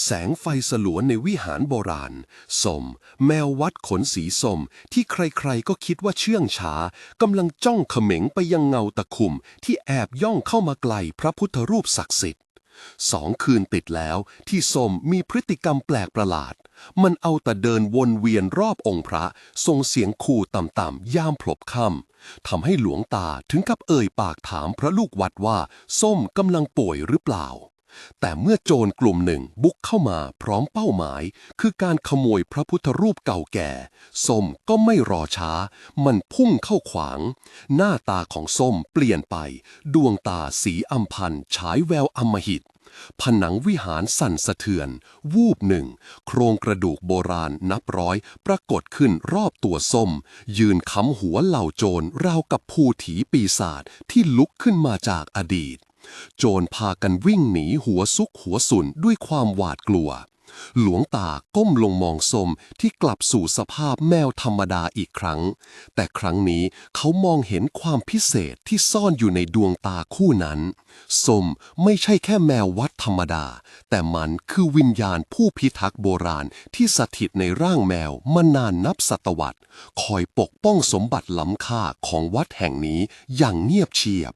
แสงไฟสลัวในวิหารโบราณ สม แมววัดขนสีส้มที่ใครๆก็คิดว่าเชื่องช้ากำลังจ้องเขม็งไปยังเงาตะคุ่มที่แอบย่องเข้ามาไกลพระพุทธรูปศักดิ์สิทธิ์สองคืนติดแล้วที่ส้มมีพฤติกรรมแปลกประหลาด มันเอาแต่เดินวนเวียนรอบองค์พระส่งเสียงขู่ต่ำๆย่ามพลบค่ำทำให้หลวงตาถึงกับเอ่ยปากถามพระลูกวัดว่า ส้มกำลังป่วยหรือเปล่า แต่เมื่อโจรกลุ่มหนึ่งบุกเข้ามาพร้อมเป้าหมาย คือการขโมยพระพุทธรูปเก่าแก่ส้มก็ไม่รอช้า มันพุ่งเข้าขวาง หน้าตาของส้มเปลี่ยนไป ดวงตาสีอัมพันฉายแววอำมหิต ผนังวิหารสั่นสะเทือน วูบหนึ่ง โครงกระดูกโบราณนับร้อย ปรากฏขึ้นรอบตัวส้ม ยืนค้ำหัวเหล่าโจรราวกับภูถีปีศาจที่ลุกขึ้นมาจากอดีต โจรพากันวิ่งหนีหัวซุกหัวสุนด้วยความหวาดกลัว หลวงตาก้มลงมองสมที่กลับสู่สภาพแมวธรรมดาอีกครั้ง แต่ครั้งนี้เขามองเห็นความพิเศษที่ซ่อนอยู่ในดวงตาคู่นั้นสมไม่ใช่แค่แมววัดธรรมดา แต่มันคือวิญญาณผู้พิทักษ์โบราณที่สถิตในร่างแมวมานานนับศตวรรษ คอยปกป้องสมบัติล้ำค่าของวัดแห่งนี้อย่างเงียบเชียบ